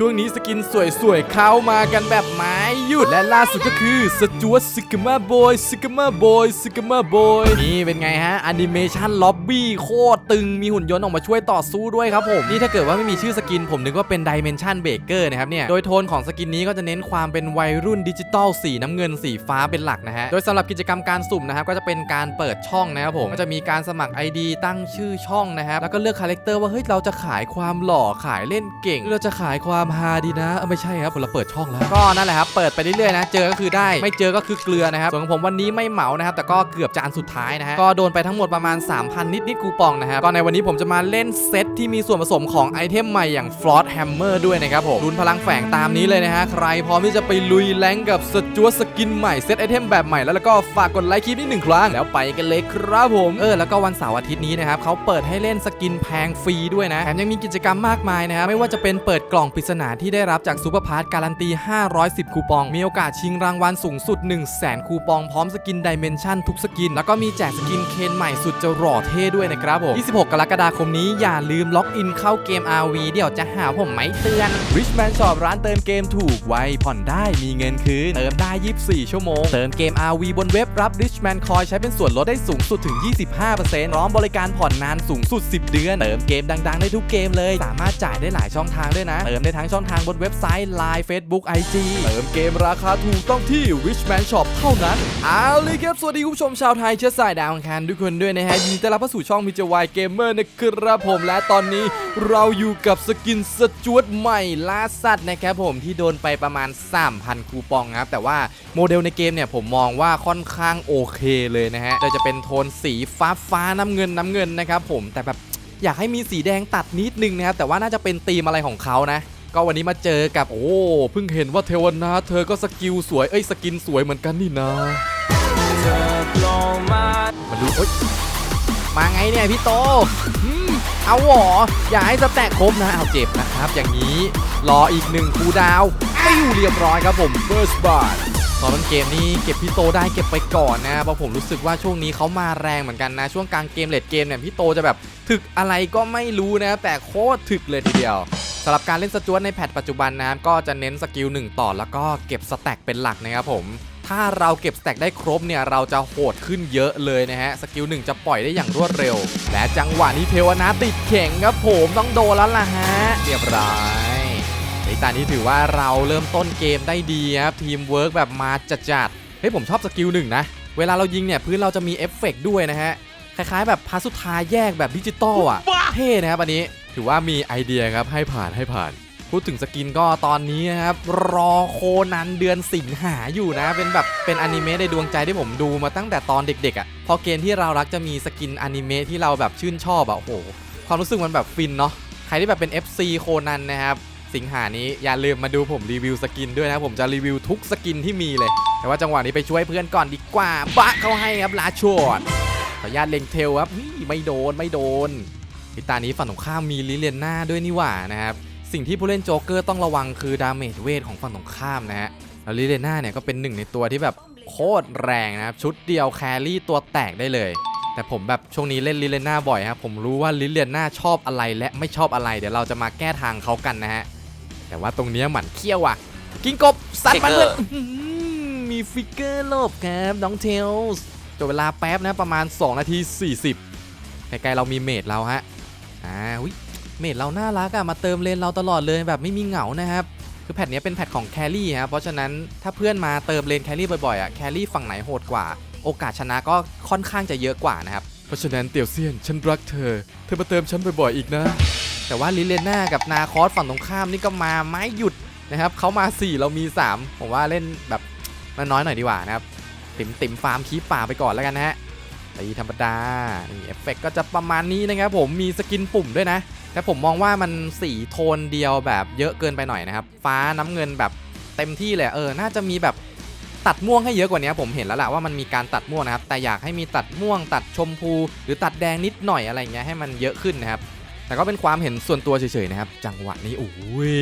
ช่วงนี้สกินสวยๆ เข้ามากันแบบไม้หยุดและล่าสุดก็คือสจวตซิกมาบอยซิกมาบอยซิกมาบอยนี่เป็นไงฮะแอนิเมชันล็อบบี้โคตรตึงมีหุ่นยนต์ออกมาช่วยต่อสู้ด้วยครับผมนี่ถ้าเกิดว่าไม่มีชื่อสกิน ผมนึกว่าเป็นดิเมนชันเบเกอร์นะครับเนี่ย โดยโทนของสกินนี้ก็จะเน้นความเป็นวัยรุ่นดิจิตอลสีน้ำเงินสีฟ้าเป็นหลักนะฮะ โดยสำหรับกิจกรรมการสุ่มนะครับก็จะเป็นการเปิดช่องนะครับผมก็จะมีการสมัคร ID ตั้งชื่อช่องนะครับแล้วก็เลือกคาแรคเตอร์ว่าเฮ้ยเราจะขายความหล่อขายเล่นเก่งเราจะขายความฮาดีนะเออไม่ใช่ครับผมเราเปิดช่องแล้ว ก็นั่นแหละครับเปิดไปเรื่อยๆนะ เจอก็คือได้ไม่เจอก็คือเกลือนะครับส่วนของผมวันนี้ไม่เหมานะครับแต่ก็เกือบจะอันสุดท้ายนะฮะก็โดนไปทั้งหมดประมาณ 3,000 นิดๆคูปองนะครับก็ในวันนี้ผมจะมาเล่นเซตที่มีส่วนผสมของไอเทมใหม่อย่างฟลอตแฮมเมอร์ด้วยนะครับผมรุนพลังแฝงตามนี้เลยนะฮะใครพร้อมที่จะไปลุยแรงกับสจวตสกินใหม่เซตไอเทมแบบใหม่แล้วแล้วก็ฝากกดไลค์คลิปนี้หนึ่งครั้งแล้วไปกันเลยครับผมเออแล้วก็วันเสาร์อาทิตย์นี้นะครับเขาเปิดให้เล่นสกินแพงฟรีด้วยนะแถมยังมีกิจกรรมมากมายนะครับไม่ว่าจะเป็นเปิดกล่องปริศนาที่ได้รับจากซูเปอร์พาร์ทการันตี 510 คูปอง มีโอกาสชิงรางวัลสูงสุด 1 0 0 0 0แสนคูปองพร้อมสกินดิเมนชั่นทุกสกิน แล้วก็มีแจกสกินเคนใหม่สุดจะหล่อเท่ด้วยนะครับผม 26 กรกฎาคมนี้อย่าลืมล็อกอินเข้าเกม RV เดี๋ยวจะหาผมไม่เตือน Richman Shop ร้านเติมเกมถูกไวผ่อนได้มีเงินคืนเติมได้ 24 ชั่วโมง เติมเกม RV บนเว็บรับ Richman Coin ใช้เป็นส่วนลดได้สูงสุดถึง 25%พร้อมบริการผ่อนนานสูงสุด 10 เดือน เติมเกมดังๆ ได้ทุกเกมเลย สามารถจ่ายได้หลายช่องทางด้วยนะ เติมได้ทั้งช่องทางบนเว็บไซต์ Line Facebook IG เติมเกมราคาถูกต้องที่ Richman Shop เท่านั้นเอาเลยครับ สวัสดีคุณผู้ชมชาวไทยเชื้อสายดาวอังคารทุกคนด้วยนะฮะยินดีต้อนรับเข้าสู่ช่องมิจวายเกมเมอร์นะครับผมและตอนนี้เราอยู่กับสกินสจวตใหม่ล่าสัตว์นะครับผมที่โดนไปประมาณ 3,000 คูปองครับแต่ว่าโมเดลในเกมเนี่ยผมมองว่าค่อนข้างโอเคเลยนะฮะโดยจะเป็นโทนสีฟ้าฟ้าน้ำเงินน้ำเงินนะครับผมแต่แบบอยากให้มีสีแดงตัดนิดนึงนะครับแต่ว่าน่าจะเป็นธีมอะไรของเขานะ ก็วันนี้มาเจอกับโอ้เพิ่งเห็นว่าเทวนาเธอก็สกิลสวยเอ้ยสกินสวยเหมือนกันนี่นะมาดูเอ้ยมาไงเนี่ยพี่โตเอาหรออย่าให้สแต็กครบนะเอาเจ็บนะครับ อย่างนี้รออีกหนึ่งคูดาวไม่อยู่เรียบร้อยครับผม first b a r ตอนต้นเกมนี้เก็บพี่โตได้เก็บไปก่อนนะเพราะผมรู้สึกว่าช่วงนี้เขามาแรงเหมือนกันนะ ช่วงกลางเกมเลดเกมเนี่ยพี่โตจะแบบถึกอะไรก็ไม่รู้นะ แต่โคตรถึกเลยทีเดียว สำหรับการเล่นสจวตในแพทปัจจุบันนะครับก็จะเน้นสกิล1ต่อแล้วก็เก็บสแต็กเป็นหลักนะครับผมถ้าเราเก็บสแต็กได้ครบเนี่ยเราจะโหดขึ้นเยอะเลยนะฮะ สกิล1จะปล่อยได้อย่างรวดเร็ว และจังหวะนี้เทวนาติดเข่งครับผมต้องโดนแล้วล่ะฮะ เรียบร้อยในตอนนี้ถือว่าเราเริ่มต้นเกมได้ดีครับ ทีมเวิร์กแบบมาจัดๆเฮ้ยผมชอบสกิลหนึ่งนะ เวลาเรายิงเนี่ยพื้นเราจะมีเอฟเฟกต์ด้วยนะฮะ คล้ายๆ แบบพาสุดท้ายแยกแบบดิจิตอลอะเท่นะครับอันนี้ ถือว่ามีไอเดียครับให้ผ่านให้ผ่าน พูดถึงสกินก็ตอนนี้นะครับ รอโคนันเดือนสิงหาอยู่นะ เป็นแบบเป็นอนิเมะในดวงใจที่ผมดูมาตั้งแต่ตอนเด็กๆอะ่ะพอเกมที่เรารักจะมีสกินอนิเมะที่เราแบบชื่นชอบอะ่ะโอ้โหความรู้สึกมันแบบฟินเนาะใครที่แบบเป็น FC โคนันนะครับสิงหานี้อย่าลืมมาดูผมรีวิวสกินด้วยนะผมจะรีวิวทุกสกินที่มีเลย แต่ว่าจังหวะนี้ไปช่วยเพื่อนก่อนดีกว่าบะเขาให้ครับลาชวดขออนุญาตเล็งเทลครับไม่โดนไม่โดน ทิตานี้ฝั่งตรงข้ามมีลิเลียนหน้าด้วยนี่หว่านะครับสิ่งที่ผู้เล่นโจ๊กเกอร์ต้องระวังคือดาเมจเวทของฝั่งตรงข้ามนะฮะแล้วลิเลียนหน้าเนี่ยก็เป็นหนึ่งในตัวที่แบบโคตรแรงนะครับชุดเดียวแครี่ตัวแตกได้เลย แต่ผมแบบช่วงนี้เล่นลิเลียนหน้าบ่อยครับผมรู้ว่าลิเลียนหน้าชอบอะไรและไม่ชอบอะไร เดี๋ยวเราจะมาแก้ทางเขากันนะฮะแต่ว่าตรงนี้หมันเขี้ยวอะ กิงกบสัตว์มันเลยมีฟิกเกอร์หลบครับน้องเทลส์จบเวลาแป๊บนะประมาณ 2 นาที 40ใกล้ๆเรามีเมดเราฮะ อ่าวิเมดเราน่ารักอะมาเติมเลนเราตลอดเลยแบบไม่มีเหงานะครับคือแพทเนี้ยเป็นแพทของแครี่ครับเพราะฉะนั้นถ้าเพื่อนมาเติมเลนแครี่บ่อยๆอะแครี่ฝั่งไหนโหดกว่า โอกาสชนะก็ค่อนข้างจะเยอะกว่านะครับเพราะฉะนั้นเตียวเซียนฉันรักเธอ เธอมาเติมฉันบ่อยๆอีกนะ แต่ว่าลิเลน่ากับนาคอสฝั่งตรงข้ามนี่ก็มาไม่หยุดนะครับเขามา 4 เรามี 3 ผมว่าเล่นแบบน้อยๆหน่อยดีกว่านะครับติ่มติ่มฟาร์มคีปป่าไปก่อนแล้วกันนะฮะ ตีธรรมดา นี่เอฟเฟกก็จะประมาณนี้นะครับผมมีสกินปุ่มด้วยนะ แต่ผมมองว่ามันสีโทนเดียวแบบเยอะเกินไปหน่อยนะครับ ฟ้าน้ำเงินแบบเต็มที่เลยเออ น่าจะมีแบบตัดม่วงให้เยอะกว่านี้ผมเห็นแล้วแหละว่ามันมีการตัดม่วงนะครับ แต่อยากให้มีตัดม่วง ตัดชมพู หรือตัดแดงนิดหน่อยอะไรเงี้ยให้มันเยอะขึ้นนะครับ แต่ก็เป็นความเห็นส่วนตัวเฉยๆนะครับ จังหวะนี้โอ้ย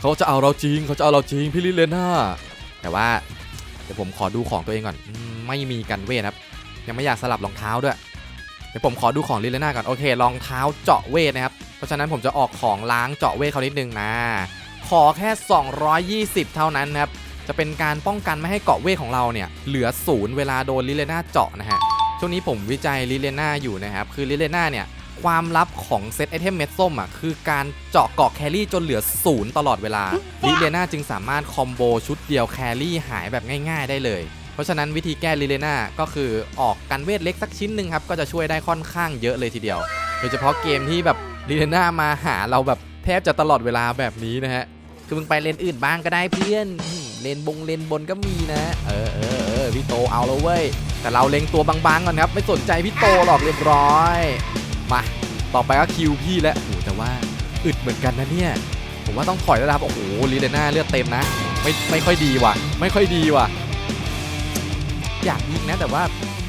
เขาจะเอาเราจริงเขาจะเอาเราจริงพี่ลิเลน่าแต่ว่าเดี๋ยวผมขอดูของตัวเองก่อนไม่มีกันเวทครับ ยังไม่อยากสลับรองเท้าด้วย เดี๋ยวผมขอดูของลิเลน่าก่อน โอเครองเท้าเจาะเวทนะครับ เพราะฉะนั้นผมจะออกของล้างเจาะเวทเขานิดนึงนะ ขอแค่ 220 เท่านั้นนะครับ จะเป็นการป้องกันไม่ให้เกาะเวทของเราเนี่ยเหลือศูนย์เวลาโดนลิเลน่าเจาะนะฮะ ช่วงนี้ผมวิจัยลิเลน่าอยู่นะครับ คือลิเลน่าเนี่ยความลับของเซตไอเทมเม็ดส้มอะคือการเจาะเกาะแครี่จนเหลือศูนย์ตลอดเวลาลิเลน่าจึงสามารถคอมโบชุดเดียวแครี่หายแบบง่าย ๆ ได้เลย เพราะฉะนั้นวิธีแก้ลิเลนาก็คือออกกันเวทเล็กสักชิ้นหนึ่งครับ ก็จะช่วยได้ค่อนข้างเยอะเลยทีเดียว โดยเฉพาะเกมที่แบบลิเลนามาหาเราแบบแทบจะตลอดเวลาแบบนี้นะฮะ คือมึงไปเลนอื่นบ้างก็ได้เพื่อน เลนบงเลนบนก็มีนะ เออเออเออพี่โตเอาแล้วเว้ย แต่เราเล็งตัวบางๆก่อนครับ ไม่สนใจพี่โตหรอกเรียบร้อย มา ต่อไปก็คิวพี่แล้วโอ้แต่ว่าอึดเหมือนกันนะเนี่ย ผมว่าต้องถอยแล้วครับ โอ้โหลีเดน่าเลือดเต็มนะ ไม่ไม่ค่อยดีว่ะ ไม่ค่อยดีว่ะ อยากยิงนะ แต่ว่า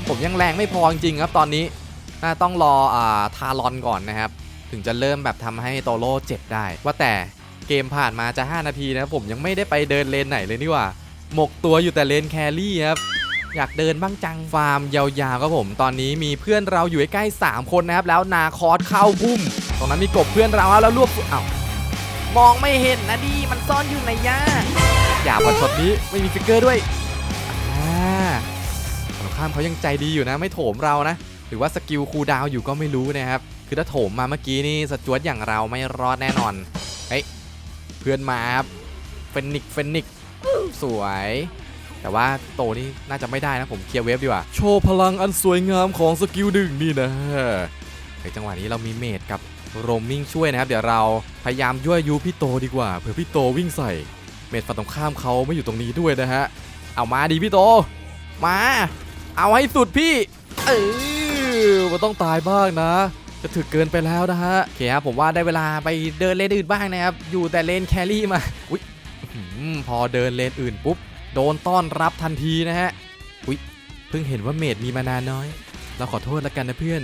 ผมยังแรงไม่พอจริงๆครับตอนนี้น่าต้องรออ่าทารอนก่อนนะครับ ถึงจะเริ่มแบบทำให้โตโร่เจ็บได้ ว่าแต่เกมผ่านมาจะ 5 นาทีนะผมยังไม่ได้ไปเดินเลนไหนเลยนี่ว่าหมกตัวอยู่แต่เลนแครี่ครับอยากเดินบ้างจังฟาร์มยาวๆครับผม ตอนนี้มีเพื่อนเราอยู่ใกล้ๆ3คนนะครับ แล้วนาคอสเข้าพุ่ม ตรงนั้นมีกบเพื่อนเราแล้วรวบอ้ามองไม่เห็นนะดีมันซ่อนอยู่ในหญ้าอย่าพอช็อตนี้ไม่มีฟิกเกอร์ด้วย ข้ามเขายังใจดีอยู่นะ ไม่โถมเรานะ หรือว่าสกิลคูลดาวน์อยู่ก็ไม่รู้นะครับ คือถ้าโถมมาเมื่อกี้นี่สจวตอย่างเราไม่รอดแน่นอนเฮ้ยเพื่อนมาครับเฟนิกเฟนิกสวย แต่ว่าโตนี่น่าจะไม่ได้นะผมเคลียร์เวฟดีกว่า โชว์พลังอันสวยงามของสกิลดึงนี่นะในจังหวะนี้เรามีเมดกับโรมมิ่งช่วยนะครับ เดี๋ยวเราพยายามยั่วยุพี่โตดีกว่าเผื่อพี่โตวิ่งใส่ เมดฝั่งตรงข้ามเขาไม่อยู่ตรงนี้ด้วยนะฮะ เอามาดีพี่โต มา เอาให้สุดพี่ เออมันต้องตายบ้างนะจะถึกเกินไปแล้วนะฮะโอเคครับผมว่าได้เวลาไปเดินเลนอื่นบ้างนะครับ อยู่แต่เลนแครี่มาอุ๊ยพอเดินเลนอื่นปุ๊บ โดนต้อนรับทันทีนะฮะอุ๊ยเพิ่งเห็นว่าเมดมีมานานน้อย เราขอโทษแล้วกันนะเพื่อน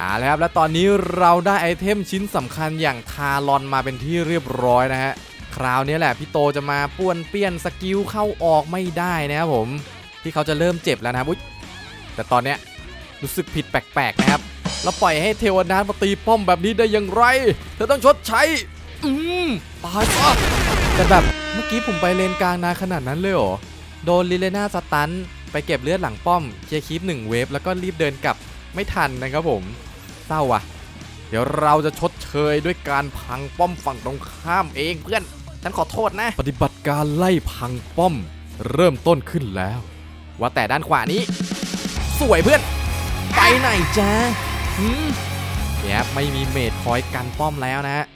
อ่าแล้วครับ แล้วตอนนี้เราได้ไอเทมชิ้นสำคัญอย่างทารอนมาเป็นที่เรียบร้อยนะฮะ คราวนี้แหละพี่โตจะมาป้วนเปี้ยนสกิลเข้าออกไม่ได้นะครับผม ที่เขาจะเริ่มเจ็บแล้วนะครับแต่ตอนเนี้ยรู้สึกผิดแปลกๆนะครับแล้วปล่อยให้เทวดามาตีป้อมแบบนี้ได้อย่างไร เธอต้องชดใช้ อืมตายซะแต่แบบเมื่อกี้ผมไปเลนกลางนานขนาดนั้นเลยเหรอ โดนลิเลนาสตันไปเก็บเลือดหลังป้อม เคลียร์คีปหนึ่งเวฟแล้วก็รีบเดินกลับไม่ทันนะครับผม เศร้าว่ะ เดี๋ยวเราจะชดเชยด้วยการพังป้อมฝั่งตรงข้ามเองเพื่อน ฉันขอโทษนะ ปฏิบัติการไล่พังป้อม เริ่มต้นขึ้นแล้ว ว่าแต่ด้านขวานี้ สวยเพื่อน ไปไหนจ้าหืมเนี่ยครับไม่มีเมดคอยกันป้อมแล้วนะฮะ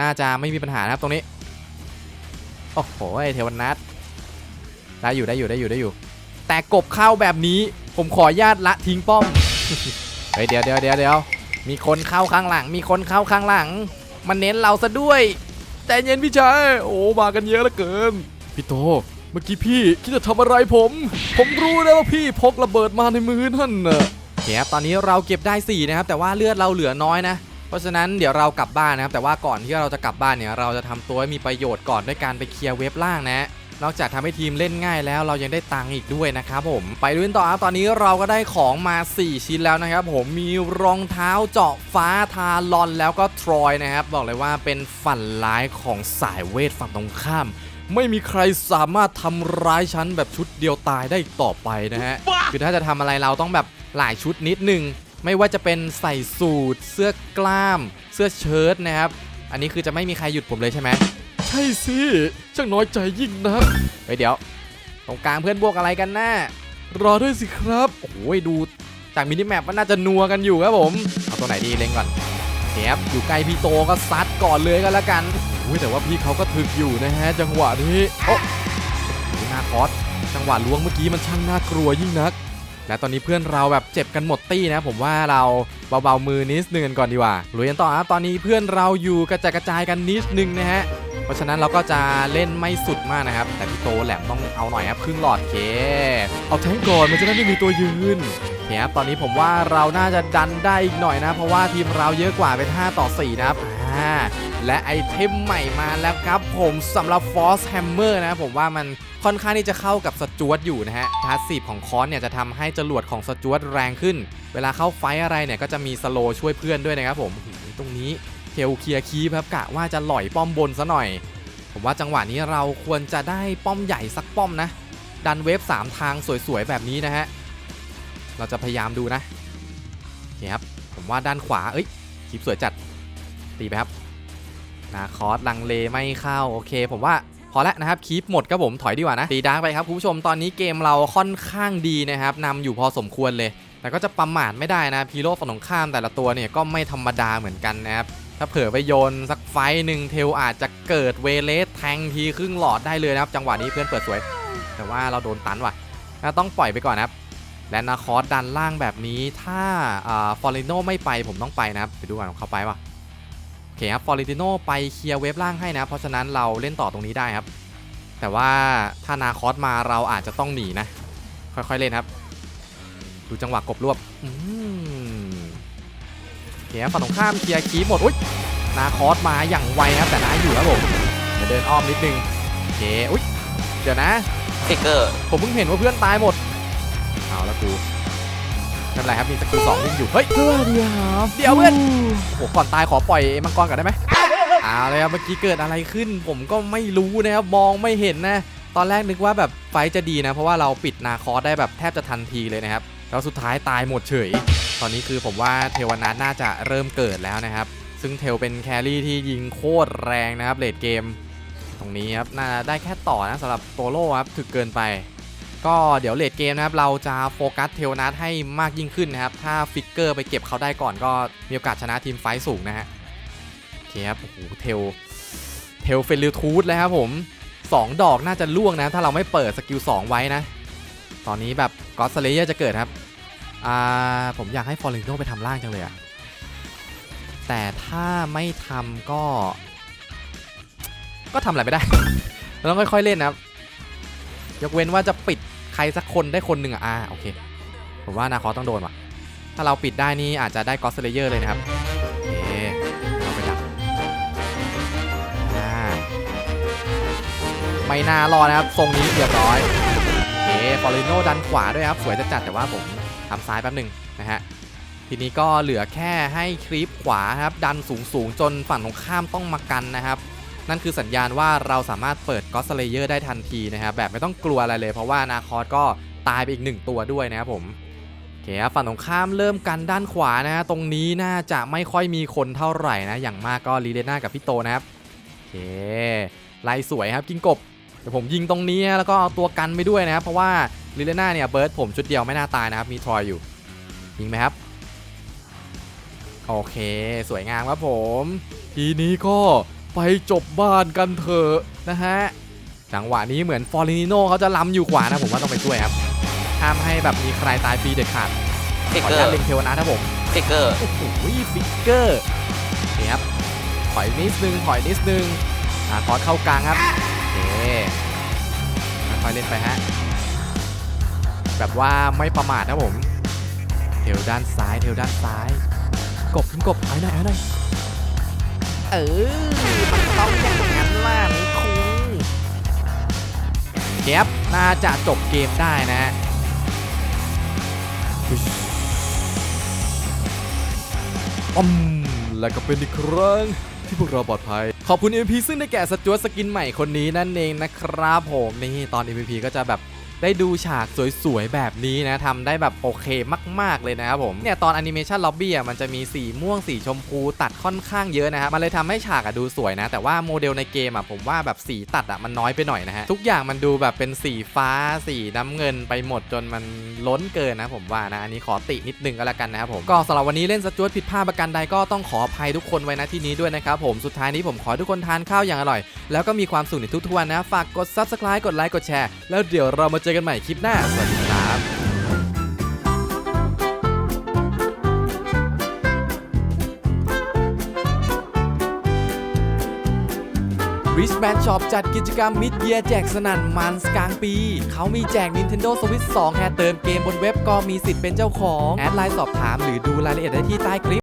น่าจะไม่มีปัญหานะครับตรงนี้ โอ้โหไอ้เทวันนัทได้อยู่ได้อยู่ได้อยู่ได้อยู่ แต่กบเข้าแบบนี้ผมขออนุญาตละทิ้งป้อม เฮ้ยเดี๋ยวเดี๋ยวเดี๋ยวเดี๋ยวมีคนเข้าข้างหลัง มีคนเข้าข้างหลัง มันเน้นเราซะด้วย แต่เย็นพี่ชาย โอ้มากันเยอะเหลือเกิน พี่โต มื่อกี้พี่คิดจะทำอะไรผม ผมรู้แล้วว่าพี่พกระเบิดมาในมือนั่นน่ะโอเคครับตอนนี้เราเก็บได้4นะครับแต่ว่าเลือดเราเหลือน้อยนะ เพราะฉะนั้นเดี๋ยวเรากลับบ้านนะครับแต่ว่าก่อนที่เราจะกลับบ้านเนี่ยเราจะทำตัวให้มีประโยชน์ก่อนด้วยการไปเคลียร์เว็บล่างนะ นอกจากทำให้ทีมเล่นง่ายแล้วเรายังได้ตังค์อีกด้วยนะครับผม ไปดูกันต่อครับตอนนี้เราก็ได้ของมา 4 ชิ้นแล้วนะครับผมมีรองเท้าเจาะฟ้าทารอนแล้วก็ทรอยนะครับ บอกเลยว่าเป็นฝันร้ายของสายเวทฝั่งตรงข้าม ไม่มีใครสามารถทำร้ายฉันแบบชุดเดียวตายได้อีกต่อไปนะฮะคือถ้าจะทำอะไรเราต้องแบบหลายชุดนิดนึงไม่ว่าจะเป็นใส่สูทเสื้อกล้าม เสื้อเชิ้ตนะครับ อันนี้คือจะไม่มีใครหยุดผมเลยใช่ไหม ใช่สิช่างน้อยใจยิ่งนักเฮ้ยเดี๋ยว ตรงกลางเพื่อนบวกอะไรกันนะรอด้วยสิครับโอ้โหดูจากมินิแมปมันน่าจะนัวกันอยู่ครับผมเอาตัวไหนดีเล็งก่อนแครับอยู่ใกล้พี่โตก็ซัดก่อนเลยก็แล้วกันโอ้ยแต่ว่าพี่เขาก็ถึกอยู่นะฮะ จังหวะนี้โอ้โหหน้าคอสจังหวะล้วงเมื่อกี้มันช่างน่ากลัวยิ่งนัก และตอนนี้เพื่อนเราแบบเจ็บกันหมดตี้นะ ผมว่าเราเบาๆมือนิดนึงกันก่อนดีกว่าลุยกันต่อครับตอนนี้เพื่อนเราอยู่กระจายกระจายกันนิดนึงนะฮะเพราะฉะนั้นเราก็จะเล่นไม่สุดมากนะครับ แต่พี่โตแหลมต้องเอาหน่อยครับครึ่งหลอดเค เอาแทงก่อนมันจะได้ไม่มีตัวยืนโอเคครับตอนนี้ผมว่าเราน่าจะดันได้อีกหน่อยนะ เพราะว่าทีมเราเยอะกว่าเป็น 5 ต่อ 4 นะครับอ่า และไอเทมใหม่มาแล้วครับผมสำหรับ Force Hammer นะผมว่ามันค่อนข้างที่จะเข้ากับสจวตอยู่นะฮะพาสซีฟของคอนเนี่ยจะทำให้จรวดของสจวตแรงขึ้น เวลาเข้าไฟอะไรเนี่ยก็จะมีสโลช่วยเพื่อนด้วยนะครับผมตรงนี้เทลเคลียร์คีบครับกะว่าจะหล่อยป้อมบนซะหน่อย ผมว่าจังหวะนี้เราควรจะได้ป้อมใหญ่สักป้อมนะ ดันเวฟ3ทางสวยๆแบบนี้นะฮะ เราจะพยายามดูนะโอเคครับ ผมว่าด้านขวา เอ้ยคลิปสวยจัด ตีไปครับ นาคอสลังเลไม่เข้าโอเค ผมว่าพอแล้วนะครับคีปหมดครับผมถอยดีกว่านะตีดาร์กไปครับคุณผู้ชมตอนนี้เกมเราค่อนข้างดีนะครับนำอยู่พอสมควรเลย แต่ก็จะประมาทไม่ได้นะพีโร่ฝั่งตรงข้ามแต่ละตัวเนี่ยก็ไม่ธรรมดาเหมือนกันนะครับถ้าเผลอไปโยนสักไฟหนึ่งเทลอาจจะเกิดเวเลสแทงทีครึ่งหลอดได้เลยนะครับ จังหวะนี้เพื่อนเปิดสวย แต่ว่าเราโดนตันว่ะน่าต้องปล่อยไปก่อนนะครับ และนาคอสดันล่างแบบนี้ถ้าฟอร์เรโนไม่ไปผมต้องไปนะครับ ไปดูก่อนเขาไปว่ะ เคครับฟอร์เรโนไปเคลียร์เวฟล่างให้นะ เพราะฉะนั้นเราเล่นต่อตรงนี้ได้ครับ แต่ว่าถ้านาคอสมาเราอาจจะต้องหนีนะ ค่อยๆเล่นครับดูจังหวะกบรวบอืมโอเคครับฝั่งตรงข้ามเคลียร์คีย์หมดอุ้ยนาคอสมาอย่างไวครับแต่นาอยู่ครับผมเดี๋ยวเดินอ้อมนิดนึงโอเคอุ้ยเดี๋ยวนะฟิกเกอร์ผมเพิ่งเห็นว่าเพื่อนตายหมดเอาแล้วกู ไม่เป็นไรครับมีสกิลสองวิ่งอยู่เฮ้ยสวัสดีครับเดี๋ยวเพื่อนโอ้โหก่อนตายขอปล่อยไอ้มังกรก่อนได้ไหมเอาเลยครับเมื่อกี้เกิดอะไรขึ้น ผมก็ไม่รู้นะครับมองไม่เห็นนะ ตอนแรกนึกว่าแบบไฟท์จะดีนะ เพราะว่าเราปิดนาคอสได้แบบแทบจะทันทีเลยนะครับแล้วสุดท้ายตายหมดเฉย ตอนนี้คือผมว่าเทวนาทน่าจะเริ่มเกิดแล้วนะครับ ซึ่งเทลเป็นแครี่ที่ยิงโคตรแรงนะครับเลดเกม ตรงนี้ครับน่าได้แค่ต่อนะสำหรับโตโร่ครับถึกเกินไป ก็เดี๋ยวเลดเกมนะครับเราจะโฟกัสเทลนัทให้มากยิ่งขึ้นนะครับ ถ้าฟิกเกอร์ไปเก็บเขาได้ก่อนก็มีโอกาสชนะทีมไฟสูงนะฮะโอเคครับโอ้โหเทลเทลเฟลิทูธแล้วครับผม 2 ดอกน่าจะล่วงนะ ถ้าเราไม่เปิดสกิล2ไว้นะ ตอนนี้แบบก็สเลเยอร์จะเกิดครับอ่าผมอยากให้ฟอร์ลิงโนไปทำล่างจังเลยอะแต่ถ้าไม่ทำก็ ก็ทำอะไรไม่ได้ เราต้องค่อยๆเล่นนะครับ ยกเว้นว่าจะปิดใครสักคนได้คนหนึ่งอะอ่าโอเค ผมว่านาคอต้องโดนว่ะ ถ้าเราปิดได้นี่อาจจะได้กอสเลเยอร์เลยนะครับโอเคเราไปดักอ่าไม่น่ารอดนะครับทรงนี้เรียบร้อยโอเคฟอร์ลิโนดันขวาด้วยครับสวยจะจัดแต่ว่าผมทำซ้ายแป๊บหนึ่งนะฮะทีนี้ก็เหลือแค่ให้คลิปขวาครับดันสูงสูงๆจนฝั่งตรงข้ามต้องมากันนะครับ นั่นคือสัญญาณว่าเราสามารถเปิดก็สเลเยอร์ได้ทันทีนะครับแบบไม่ต้องกลัวอะไรเลย เพราะว่านาคอสก็ตายไปอีกหนึ่งตัวด้วยนะครับผมโอเคฝั่งตรงข้ามเริ่มกันด้านขวานะฮะตรงนี้น่าจะไม่ค่อยมีคนเท่าไหร่นะอย่างมากก็ลีเลน่ากับพี่โตนะครับโอเคไล่สวยครับกิ้งกบเดี๋ยวผมยิงตรงนี้แล้วก็เอาตัวกันไปด้วยนะครับเพราะว่าลีเลน่าเนี่ยเบิร์ดผมชุดเดียวไม่น่าตายนะครับมีทรอยอยู่ยิงไหมครับโอเค สวยงามครับผม ทีนี้ก็ ไปจบบ้านกันเถอะนะฮะ จังหวะนี้เหมือนฟอร์ลินิโนเขาจะล้ำอยู่ขวานะผมว่าต้องไปช่วยครับห้ามให้แบบมีใครตายฟรีเด็ดขาดฟิกขอเกออนุญาตร์เล็งเทวนาครับผมฟิกเกอร์ โอ้โหฟิกเกอร์ นี่ครับ ถอยนิดนึง ถอยนิดนึงอ่าคอร์สเข้ากลางครับโอเคค่อยๆเล่นไปฮะ แบบว่าไม่ประมาทนะผม เทวด้านซ้าย เทวด้านซ้าย กบทิ้งกบเอาหน่อยเอาหน่อยเออมันต้องอย่างนั้นล่ะนี่ครูเก็บน่าจะจบเกมได้นะอืมและก็เป็นอีกครั้งที่พวกเราปลอดภัย ขอบคุณ MVP ซึ่งได้แก่สจวตสกินใหม่คนนี้นั่นเองนะครับผมนี่ตอน MVP ก็จะแบบ ได้ดูฉากสวยๆ แบบนี้นะทำได้แบบโอเคมาก ๆ เลยนะครับผม เนี่ย ตอนแอนิเมชันล็อบบี้อะมันจะมีสีม่วงสีชมพูตัดค่อนข้างเยอะนะครับ มันเลยทำให้ฉากอะดูสวยนะ แต่ว่าโมเดลในเกมอะผมว่าแบบสีตัดอะมันน้อยไปหน่อยนะฮะ ทุกอย่างมันดูแบบเป็นสีฟ้าสีน้ำเงินไปหมดจนมันล้นเกินนะผมว่านะ อันนี้ขอตินิดนึงก็แล้วกันนะครับผม ก็สำหรับวันนี้เล่นสจวตผิดพลาดประการใดก็ต้องขออภัยทุกคนไว้นะที่นี้ด้วยนะครับผม สุดท้ายนี้ผมขอทุกคนทานข้าวอย่างอร่อย แล้วก็มีความสุขในทุกๆวันนะ ฝากกด subscribe กดไลค์กดแชร์แล้วเดี๋ยวเรามาจอกันใหม่คลิปหน้า สวัสดีครับริชแบนช็อปจัดกิจกรรมมิดเ a ียแจกสนั่นมันส์กลางปี เขามีแจก Nintendo Switch 2แค่เติมเกมบนเว็บก็มีสิทธิ์เป็นเจ้าของ แอดไลน์สอบถามหรือดูรายละเอียดได้ที่ใต้คลิป